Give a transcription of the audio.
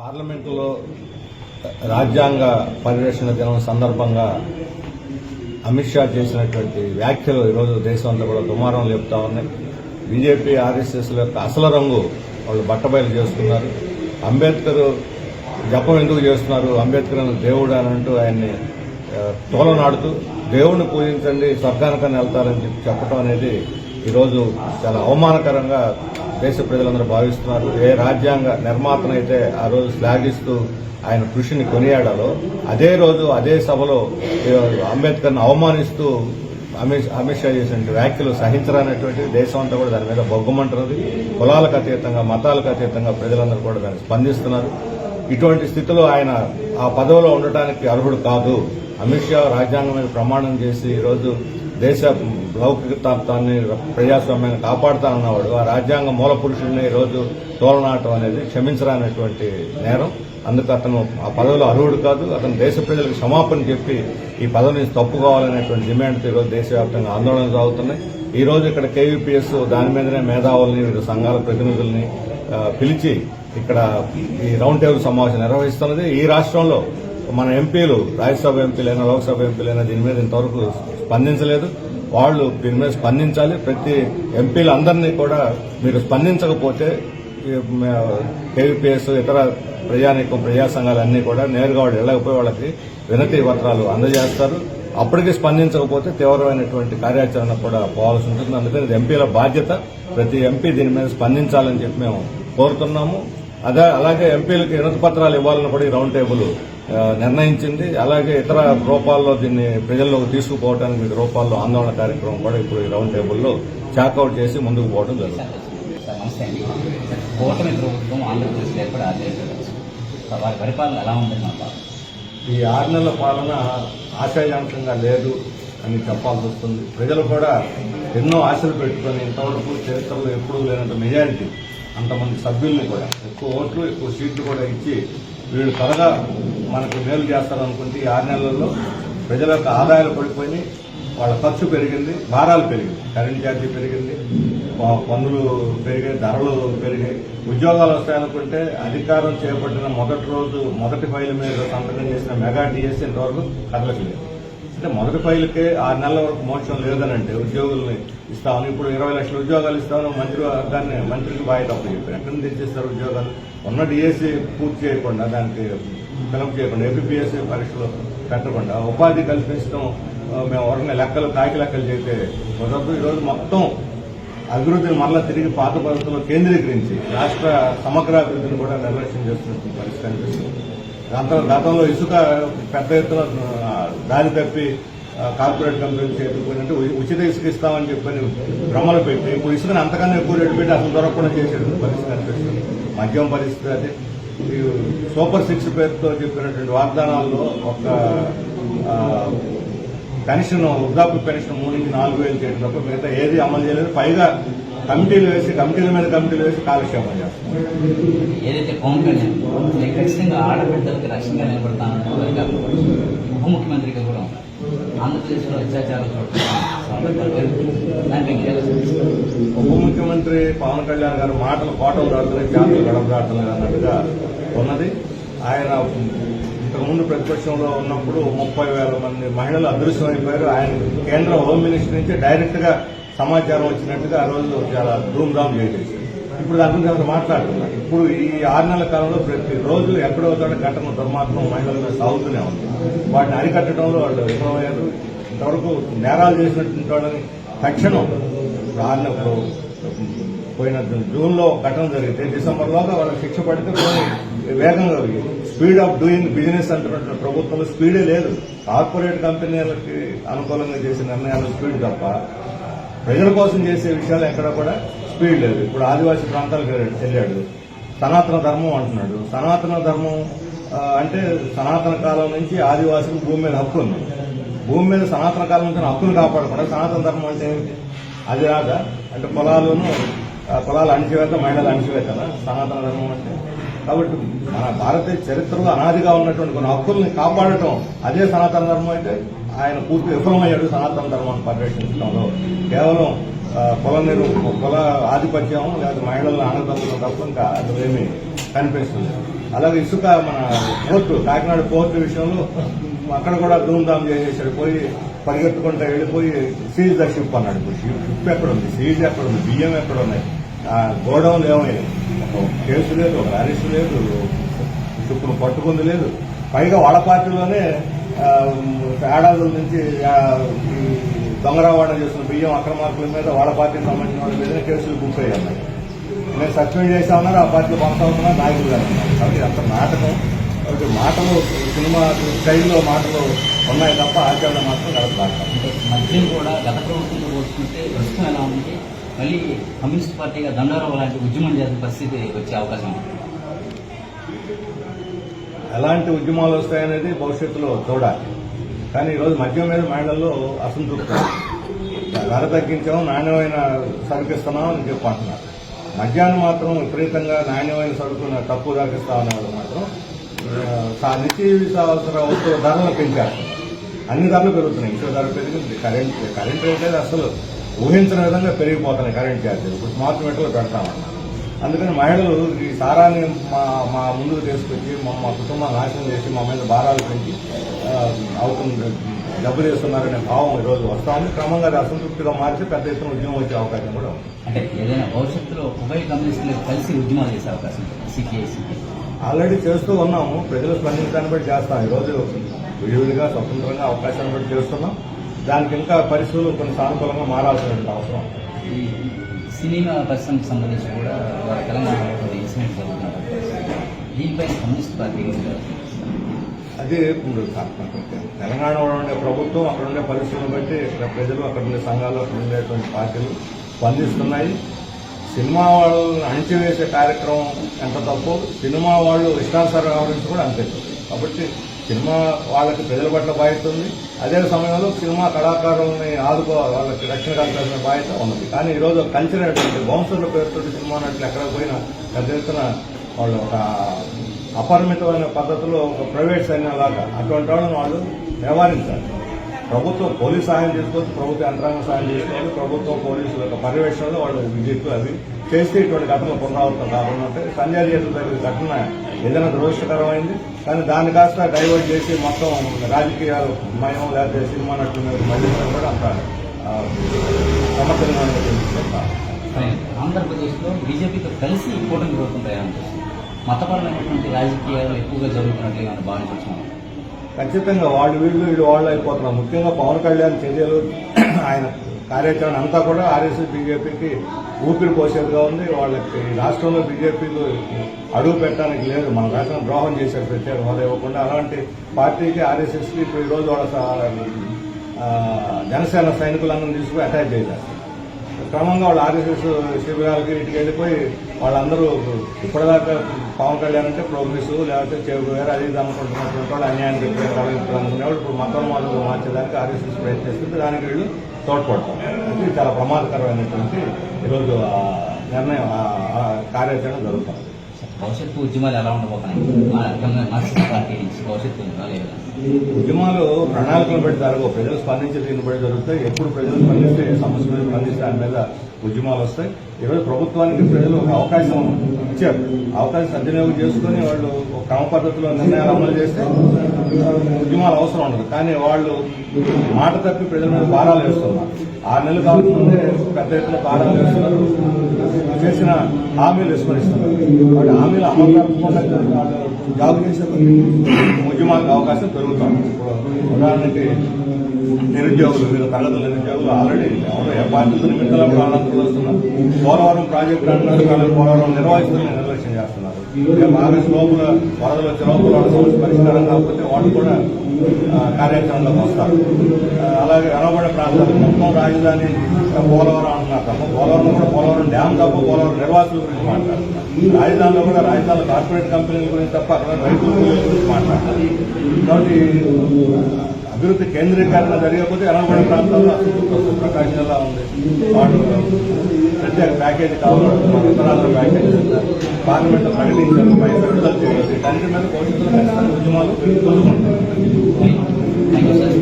పార్లమెంటులో రాజ్యాంగ పరిరక్షణ దినం సందర్భంగా అమిత్ షా చేసినటువంటి వ్యాఖ్యలు ఈరోజు దేశం అంతా కూడా దుమారం లేపుతా ఉన్నాయి. బీజేపీ ఆర్ఎస్ఎస్ యొక్క అసలు రంగు వాళ్ళు బట్టబయలు చేస్తున్నారు. అంబేద్కర్ జపం ఎందుకు చేస్తున్నారు? అంబేద్కర్ దేవుడు అని అంటూ ఆయన్ని తోలనాడుతూ దేవుణ్ణి పూజించండి స్వర్గానికని వెళ్తారని చెప్పి చెప్పడం అనేది ఈరోజు చాలా అవమానకరంగా దేశ ప్రజలందరూ భావిస్తున్నారు. ఏ రాజ్యాంగ నిర్మాతనైతే ఆ రోజు శ్లాఘిస్తూ ఆయన కృషిని కొనియాడాలో అదే రోజు అదే సభలో అంబేద్కర్ను అంబేద్కర్ని అవమానిస్తూ అమిత్ అమిత్ షా చేసినటువంటి వ్యాఖ్యలు సహించరానటువంటి దేశం అంతా కూడా దాని మీద బొగ్గమంటున్నది కులాలకు అతీతంగా మతాలకు అతీతంగా ప్రజలందరూ కూడా దాన్ని స్పందిస్తున్నారు. ఇటువంటి స్థితిలో ఆయన ఆ పదవిలో ఉండటానికి అర్హుడు కాదు. అమిత్ షా రాజ్యాంగం మీద ప్రమాణం చేసి ఈరోజు దేశ లౌకికతాన్ని ప్రజాస్వామ్యాన్ని కాపాడుతానన్నవాడు ఆ రాజ్యాంగ మూల పురుషుల్ని ఈరోజు తోలనాటం అనేది క్షమించరానటువంటి నేరం. అందుకు అతను ఆ పదవిలో అర్హుడు కాదు. అతను దేశ ప్రజలకు క్షమాపణ చెప్పి ఈ పదవి నుంచి తప్పు కావాలనేటువంటి డిమాండ్తో ఈరోజు దేశవ్యాప్తంగా ఆందోళనలు సాగుతున్నాయి. ఈ రోజు ఇక్కడ కేవీపీఎస్ దాని మీదనే మేధావుల్ని వివిధ సంఘాల ప్రతినిధుల్ని పిలిచి ఇక్కడ ఈ రౌండ్ టేబుల్ సమావేశం నిర్వహిస్తున్నది. ఈ రాష్ట్రంలో మన ఎంపీలు రాజ్యసభ ఎంపీలైనా లోక్సభ ఎంపీలైనా దీని మీద ఇంతవరకు స్పందించలేదు. వాళ్ళు దీని మీద స్పందించాలి. ప్రతి ఎంపీలందరినీ కూడా మీరు స్పందించకపోతే కేవీపీఎస్ ఇతర ప్రజానీకం ప్రజా సంఘాలన్నీ కూడా నేరుగా వాళ్ళు వెళ్ళకపోయి వాళ్ళకి వినతి పత్రాలు అందజేస్తారు. అప్పటికి స్పందించకపోతే తీవ్రమైనటువంటి కార్యాచరణ కూడా పోవాల్సి ఉంటుంది. అందుకని ఎంపీల బాధ్యత. ప్రతి ఎంపీ దీని మీద స్పందించాలని చెప్పి మేము కోరుతున్నాము. అదే అలాగే ఎంపీలకు వినతి పత్రాలు ఇవ్వాలని కూడా ఈ రౌండ్ టేబుల్ నిర్ణయించింది. అలాగే ఇతర రూపాల్లో దీన్ని ప్రజల్లోకి తీసుకుపోవడానికి వివిధ రూపాల్లో ఆందోళన కార్యక్రమం కూడా ఇప్పుడు ఈ రౌండ్ టేబుల్లో చాకౌట్ చేసి ముందుకు పోవడం జరుగుతుంది. ఈ ఆరు నెలల పాలన ఆశాజనకంగా లేదు అని చెప్పాల్సి వస్తుంది. ప్రజలు కూడా ఎన్నో ఆశలు పెట్టుకొని ఇంతవరకు చరిత్రలో ఎప్పుడూ లేనంత మెజారిటీ అంతమంది సభ్యుల్ని కూడా ఎక్కువ ఓట్లు ఎక్కువ సీట్లు కూడా ఇచ్చి వీళ్ళు త్వరగా మనకు మేలు చేస్తారనుకుంటే ఈ ఆరు నెలల్లో ప్రజల యొక్క ఆదాయాలు పడిపోయి వాళ్ళ ఖర్చు పెరిగింది భారాలు పెరిగింది కరెంట్ ఛార్జీ పెరిగింది పన్నులు పెరిగాయి ధరలు పెరిగాయి. ఉద్యోగాలు వస్తాయనుకుంటే అధికారం చేపట్టిన మొదటి రోజు మొదటి ఫైల్ మీద సంతకం చేసిన మెగా డిఎస్సీ ఇంతవరకు కదలకలేదు అంటే మొదటి ఫైల్కే ఆరు నెలల వరకు మోక్షం లేదని అంటే ఉద్యోగుల్ని ఇస్తామని ఇప్పుడు ఇరవై లక్షల ఉద్యోగాలు ఇస్తామని మంత్రి దాన్ని మంత్రికి బాధ్యత అప్పు చెప్పారు. ఎక్కడ నుంచి తెచ్చేస్తారు ఉద్యోగాలు? ఉన్న డిఎస్సీ పూర్తి చేయకుండా దానికి ఫిలప్ చేయకుండా ఏపీఎస్సీ పరీక్షలు పెట్టకుండా ఉపాధి కల్పించడం మేము ఎవరిని లెక్కలు కాకి లెక్కలు చేస్తే కుదరదు. ఈరోజు మొత్తం అభివృద్ధిని మరలా తిరిగి పాత పద్ధతిలో కేంద్రీకరించి రాష్ట్ర సమగ్ర అభివృద్ధిని కూడా నిర్లక్ష్యం చేస్తున్న పరిస్థితి కనిపిస్తుంది. గతంలో ఇసుక పెద్ద ఎత్తున దారి తప్పి కార్పొరేట్ కంపెనీలు చేతుకుపోయినట్టు ఉచిత ఇసుక ఇస్తామని చెప్పని భ్రమలు పెట్టి ఇప్పుడు ఇసుకని అంతకన్నా ఎక్కువ రేటు పెట్టి అసలు దొరకకుండా చేసేటువంటి పరిస్థితి అనిపిస్తుంది. మద్యం పరిస్థితి అది. ఈ సూపర్ సిక్స్ పేరుతో చెప్పినటువంటి వాగ్దానాల్లో ఒక పెన్షన్ వృద్ధాప్య పెన్షన్ మూడు నుంచి నాలుగు వేలు చేయడం తప్ప మిగతా ఏది అమలు చేయలేదు. పైగా కమిటీలు వేసి కమిటీల మీద కమిటీలు వేసి కాలక్షేపం చేస్తున్నారు. ఏదైతే పవన్ కళ్యాణ్ ఖచ్చితంగా ఆడబిడ్డలకి రక్షణగా నిలబడతానని ఉప ముఖ్యమంత్రిగా కూడా ఆంధ్రప్రదేశ్లో అత్యాచారాలు? ఉప ముఖ్యమంత్రి పవన్ కళ్యాణ్ గారు మాటలు కోటలు దాటుతున్నాయి జాతలు గడప దాటుతున్నాయి అన్నట్టుగా ఉన్నది. ఆయన ఇంతకుముందు ప్రతిపక్షంలో ఉన్నప్పుడు ముప్పై వేల మంది మహిళలు అదృశ్యమైపోయారు. ఆయన కేంద్ర హోమ్ మినిస్టర్ నుంచి డైరెక్ట్గా సమాచారం వచ్చినట్టుగా ఆ రోజు చాలా ధూమ్ ధామ్ చేసేసారు ఇప్పుడు దాని గురించి ఎవరు మాట్లాడుతున్నారు ఇప్పుడు ఈ ఆరు నెలల కాలంలో ప్రతి రోజు ఎక్కడో చోట ఘటన దుర్మార్గం మహిళల మీద సాగుతూనే ఉంది. వాటిని అరికట్టడంలో వాళ్ళు విఫలమయ్యారు. ఇంతవరకు నేరాలు చేసినటువంటి వాళ్ళని తక్షణం ఆరు పోయిన జూన్లో ఘటన జరిగితే డిసెంబర్ వాళ్ళకి శిక్ష పడితే వేగంగా స్పీడ్ ఆఫ్ డూయింగ్ బిజినెస్ అంటున్న ప్రభుత్వంలో స్పీడే లేదు. కార్పొరేట్ కంపెనీలకి అనుకూలంగా చేసే నిర్ణయాలు స్పీడ్ తప్ప ప్రజల కోసం చేసే విషయాలు ఎక్కడ కూడా స్పీడ్ లేదు. ఇప్పుడు ఆదివాసీ ప్రాంతాలకు వెళ్ళాడు సనాతన ధర్మం అంటున్నాడు. సనాతన ధర్మం అంటే సనాతన కాలం నుంచి ఆదివాసులకు భూమి మీద హక్కు ఉంది భూమి మీద సనాతన కాలం నుంచి హక్కులు కాపాడకుండా సనాతన ధర్మం అంటే ఏమిటి? అది రాదా? అంటే పొలాలను ఆ, పొలాలు అణిచివేత మహిళలు అణిచివేతనా సనాతన ధర్మం అంటే. కాబట్టి మన భారతీయ చరిత్రలో అనాదిగా ఉన్నటువంటి కొన్ని హక్కుల్ని కాపాడటం అదే సనాతన ధర్మం అయితే ఆయన పూర్తి విఫలమయ్యాడు సనాతన ధర్మాన్ని పరిరక్షించడంలో. కేవలం కుల నిరు కుల ఆధిపత్యం లేదా మహిళలను ఆనందం తప్ప ఇంకా అది ఏమీ కనిపిస్తుంది. అలాగే ఇసుక మన పోర్టు కాకినాడ పోర్టు విషయంలో అక్కడ కూడా ధూమ్ధామ్ చేసేసాడు. పోయి పరిగెత్తుకుంటా వెళ్ళిపోయి సీజ్ ద షిప్ అన్నాడు షిప్ ఎక్కడ ఉంది సీజ్ ఎక్కడ ఉంది బియ్యం ఎక్కడ ఉన్నాయి గోడౌన్లు ఏమైనాయి ఒక కేసు లేదు ఒక అరెస్ట్ లేదు ఇప్పుడు పట్టుకుంది లేదు. పైగా వాళ్ళ పార్టీలోనే ఏడాది నుంచి దొంగరావాడ చేసిన చేస్తున్న బియ్యం అక్రమార్కుల మీద వాళ్ళ పార్టీకి సంబంధించిన వాళ్ళ మీద కేసులు బుక్ అయ్యి ఉన్నాయి నేను సస్పెండ్ చేస్తా ఉన్నారు ఆ పార్టీలో కొనసాగుతున్నారు నాయకులు గారు కాబట్టి అంత నాటకం కాబట్టి మాటలు సినిమా స్టైల్లో మాటలు ఉన్నాయి తప్ప ఆచరణ మాత్రం కలపడాలి మద్యం కూడా గత ప్రభుత్వంతో పోల్చుకుంటే ప్రస్తుతం ఎలా ఉంది? మళ్ళీ కమ్యూనిస్ట్ పార్టీగా దండోరావు లాంటి ఉద్యమం చేసే పరిస్థితి వచ్చే అవకాశం ఉంది. ఎలాంటి ఉద్యమాలు వస్తాయనేది భవిష్యత్తులో చూడాలి. కానీ ఈరోజు మద్యం మీద మహిళల్లో అసంతృప్తి. ధర తగ్గించాము నాణ్యమైన సరుకు ఇస్తున్నాం అని చెప్పంటున్నారు మద్యాన్ని మాత్రం విపరీతంగా నాణ్యమైన సరుకును తక్కువ ధరకు వాళ్ళు మాత్రం ఆ, సా- నిత్యావసర వస్తువుల ధరలు పెంచారు. అన్ని ధరలు పెరుగుతున్నాయి. ఇంట్లో ధర పెరిగింది. కరెంట్ కరెంట్ రేట్ అయితే అసలు ఊహించిన విధంగా పెరిగిపోతున్నాయి కరెంట్ ఛార్జీలు. ఇప్పుడు స్మార్ట్ మీటర్లు పెడతామన్నారు. అందుకని మహిళలు ఈ సారాన్ని మా మా ముందుకు తీసుకొచ్చి మా మా కుటుంబాన్ని నాశనం చేసి మా మీద భారాలు పెంచి అవుతుంది డబ్బులు వేస్తున్నారనే భావం ఈరోజు వస్తా ఉంది. క్రమంగా అది అసంతృప్తిగా మార్చి పెద్ద ఎత్తున ఉద్యమం వచ్చే అవకాశం కూడా ఉంది. అంటే ఏదైనా భవిష్యత్తులో ఉభయ కమ్యూనిస్టులు కలిసి ఉద్యమాలు చేసే అవకాశం ఆల్రెడీ చేస్తూ ఉన్నాము. ప్రజలు స్పందించడాన్ని బట్టి చేస్తాం. ఈరోజు విడివిడిగా స్వతంత్రంగా అవకాశాన్ని బట్టి చేస్తున్నాం. దానికి ఇంకా పరిస్థితులు కొన్ని సానుకూలంగా మారాల్సిన అవసరం ఈ సినిమా పరిశ్రమకు సంబంధించి కూడా వారి తెలంగాణలో ఇన్సిడెంట్ జరుగుతున్నారు దీనిపై కమ్యూనిస్ట్ పార్టీ అదే ఇప్పుడు తెలంగాణలో ఉండే ప్రభుత్వం అక్కడ ఉండే పరిస్థితులను బట్టి ఇక్కడ ప్రజలు అక్కడ ఉండే సంఘాలు అక్కడ ఉండేటువంటి పార్టీలు స్పందిస్తున్నాయి. సినిమా వాళ్ళని అణిచివేసే కార్యక్రమం ఎంత తప్పు? సినిమా వాళ్ళు ఇష్టానుసారం వ్యవహరించి కూడా అంతే. కాబట్టి సినిమా వాళ్ళకి ప్రజల పట్ల బాధ్యత ఉంది. అదే సమయంలో సినిమా కళాకారుల్ని ఆదుకో వాళ్ళకి రక్షణ కల్పించిన బాధ్యత ఉన్నది. కానీ ఈరోజు కల్చర్ అనేటువంటి బౌన్సర్ల పేరుతో సినిమా నటులు ఎక్కడ పోయినా పెద్ద ఎత్తున వాళ్ళు ఒక అపరిమితమైన పద్ధతిలో ఒక ప్రైవేట్ సైన్యంలాగా అటువంటి వాళ్ళని వాళ్ళు వ్యవహరించాలి. ప్రభుత్వం పోలీస్ సహాయం చేసుకోవచ్చు ప్రభుత్వ యంత్రాంగం సహాయం చేసుకోవాలి ప్రభుత్వం పోలీసుల యొక్క పర్యవేక్షణలో వాళ్ళు విద్యుత్ అవి చేస్తే ఇటువంటి ఘటనలు పునరావృతం కాకుండా సంజయ్ చేతుల దగ్గర ఘటన ఏదైనా దురదృష్టకరమైంది. కానీ దాన్ని కాస్త డైవర్ట్ చేసి మొత్తం రాజకీయాలు మయం లేకపోతే సినిమా నటుల మీద మళ్ళీ కూడా అంత కాదు. ఆంధ్రప్రదేశ్లో బీజేపీతో కలిసి కూటమి ప్రభుత్వం మతపరమైనటువంటి రాజకీయాలు ఎక్కువగా జరుగుతున్నట్లుగా మనం భావించున్నాం ఖచ్చితంగా వాళ్ళు వీళ్ళు వీళ్ళు వాళ్ళు అయిపోతున్నారు. ముఖ్యంగా పవన్ కళ్యాణ్ చర్యలు ఆయన కార్యాచరణ అంతా కూడా ఆర్ఎస్ఎస్ బీజేపీకి ఊపిరి పోసేదిగా ఉంది. వాళ్ళకి రాష్ట్రంలో బీజేపీలు అడుగు పెట్టడానికి లేదు. మన రాష్ట్రం ద్రోహం చేశారు ప్రత్యేక హోదా ఇవ్వకుండా. అలాంటి పార్టీకి ఆర్ఎస్ఎస్కి ఇప్పుడు ఈరోజు వాళ్ళ జనసేన సైనికులందరినీ తీసుకుని అటాక్ చేశారు. క్రమంగా వాళ్ళు ఆర్ఎస్ఎస్ శిబిరాలకి ఇంటికి వెళ్ళిపోయి వాళ్ళందరూ ఇప్పటిదాకా పవన్ కళ్యాణ్ అంటే ప్రోగ్రెస్ లేకపోతే చెవు వేరే అది అనుకుంటున్నటువంటి వాళ్ళు అన్యాయానికి అనుకునేవాళ్ళు ఇప్పుడు మతం వాళ్ళు మార్చేదానికి ఆర్ఎస్ఎస్ ప్రయత్నిస్తుంది. దానికి వీళ్ళు తోడ్పడతాం. ఇది చాలా ప్రమాదకరమైనటువంటి ఈరోజు నిర్ణయం కార్యాచరణ జరుగుతుంది. భవిష్యత్తు ఉద్యమాలు ఎలా ఉండబోతున్నాయి? పార్టీ భవిష్యత్తు ఉద్యమాలు ఉద్యమాలు ప్రణాళికలు పెట్టి జరగవు ప్రజలు స్పందించే దీన్ని బట్టి జరుగుతాయి. ఎప్పుడు ప్రజలు స్పందిస్తే సమస్య మీద స్పందిస్తే దాని మీద ఉద్యమాలు వస్తాయి. ఈరోజు ప్రభుత్వానికి ప్రజలు ఒక అవకాశం ఇచ్చారు. అవకాశం సద్వినియోగం చేసుకుని వాళ్ళు క్రమ పద్ధతిలో నిర్ణయాలు అమలు చేస్తే ఉద్యమాలు అవసరం ఉండదు. కానీ వాళ్ళు మాట తప్పి ప్రజల మీద భారాలు వేస్తున్నారు. ఆరు నెలలు కాకముందే పెద్ద ఎత్తున భారాలు వేస్తున్నారు. చేసిన హామీలు విస్మరిస్తున్నారు. వాటి హామీలు అమలు కాకుండా జాబ్ చేసే ఉద్యమాలకు అవకాశం పెరుగుతుంది. ఉదాహరణకి నిరుద్యోగులు వివిధ తరగతుల నిరుద్యోగులు ఆల్రెడీ ఎవరు ఏ పార్టీతో కుదురుతున్నారు పోలవరం ప్రాజెక్టు అంటున్నారు పోలవరం నిర్వాసితులను నిర్లక్ష్యం చేస్తున్నారు. రేపు ఆగస్టు లోపల వరదలు వచ్చే లోపల వాళ్ళ సమస్య పరిష్కారం కాకపోతే వాళ్ళు కూడా కార్యాచరణలోకి వస్తారు. అలాగే వెనబడే ప్రాంతాలు మొత్తం రాజధాని పోలవరం అంటున్నారు. తప్ప పోలవరం కూడా పోలవరం డ్యామ్ తప్ప పోలవరం నిర్వాసుల గురించి మాట్లాడుతున్నారు. రాజధానిలో కూడా రాజధాని కార్పొరేట్ కంపెనీల గురించి తప్ప అక్కడ రైతుల గురించి మాట్లాడాలి కాబట్టి అభివృద్ధి కేంద్రీకరణ జరగకపోతే వెనబడే ప్రాంతాల్లో అసంతృప్తి ప్రకాశం జిల్లా ఉంది? వాళ్ళు ప్రత్యేక ప్యాకేజీ కావాలి ఉత్తరాంధ్ర ప్యాకేజీ పార్లమెంట్ ప్రకటించారు. పైసలు విడుదల చేయాలి. దాని మీద భవిష్యత్తులో ఉద్యమాలు ముందుకుంటారు థ్యాంక్